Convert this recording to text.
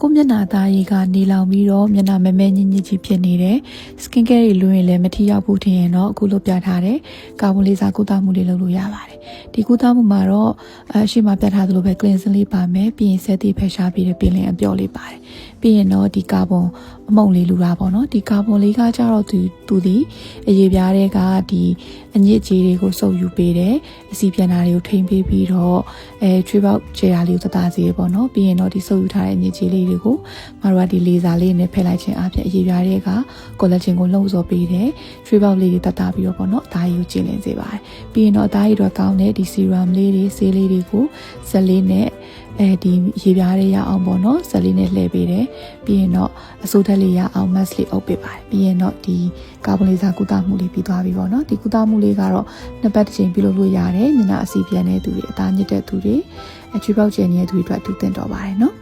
ကိုမျက်နှာသားရေကနေလောင်ပြီးတော့မျက်နှာမဲမဲညစ်ညစ်ကြီးဖြစ်နေတယ် skin care တွေလွှင့်ရင်လည်းမထီရောက်ဘူးထင်ရင်တော့အခုလိုပြထားတယ်ကာဗွန်လေးစားကုသမှုလေးလုပ်လို့ရပါတယ်ဒီကုသမှုမှာတော့အရှိမပြထားသလိုပဲ cleansing လေးပါမယ်ပြီးရင်ဆက်သည့်ဖယ်ရှားပြီးတဲ့ပင်လင်အပျော့လေးပါတယ်ပြီးရင်တော့ဒီကာဗွန်အမုံလေးလူတာပေါ့နော်ဒီကာဗွန်လေးကကြတော့သူသူဒီအရေးပြားတွေကဒီအညစ်အကြေးတွေကိုစုပ်ယူပေးတယ်အစီပြန်တာတွေကိုထိမ့်ပေးပြီးတော့အဲချွေးပေါက်ခြေရာလေးကိုတသားစီရပေါ့နော်ပြီးရင်တော့ဒီစုပ်ယူထားတဲ့အညစ်အကြေးလေးတွေကိုမတို့ကဒီလေဆာလေးနဲ့ဖယ်လိုက်ခြင်းအပြင်အရေးပြားတွေက collagen ကိုလှုပ်ဆော်ပေးတယ်ချွေးပေါက်လေးတွေတတ်တာပြီးတော့ပေါ့နော်အသားရည်ကိုကျဉ်လင်းစေပါတယ်ပြီးရင်တော့အသားရည်တော့ကောင်းတဲ့ဒီ serum လေးတွေဆေးလေးတွေကိုဇက်လေးနဲ့အဲဒီရေပြားတွေရအောင်ပေါ့နော်ဇက်လေးနဲ့လှည့်ပေးတယ်ပြီးရင်တော့အစိုးတက်လေးရအောင် mask လေးအုပ်ပေးပါတယ်ပြီးရင်တော့ဒီကာဗွန်လေးစာကုသမှုလေးပြီးသွားပြီပေါ့နော်ဒီကုသမှုလေးကတော့နှစ်ပတ်တစ်ချိန်ပြုလုပ်လို့ရတယ်ညနာအစီပြန်တဲ့သူတွေအသားညစ်တဲ့သူတွေအချွေးပေါက်ကျန်နေတဲ့သူတွေအတွက်အထူးသင့်တော်ပါတယ်နော်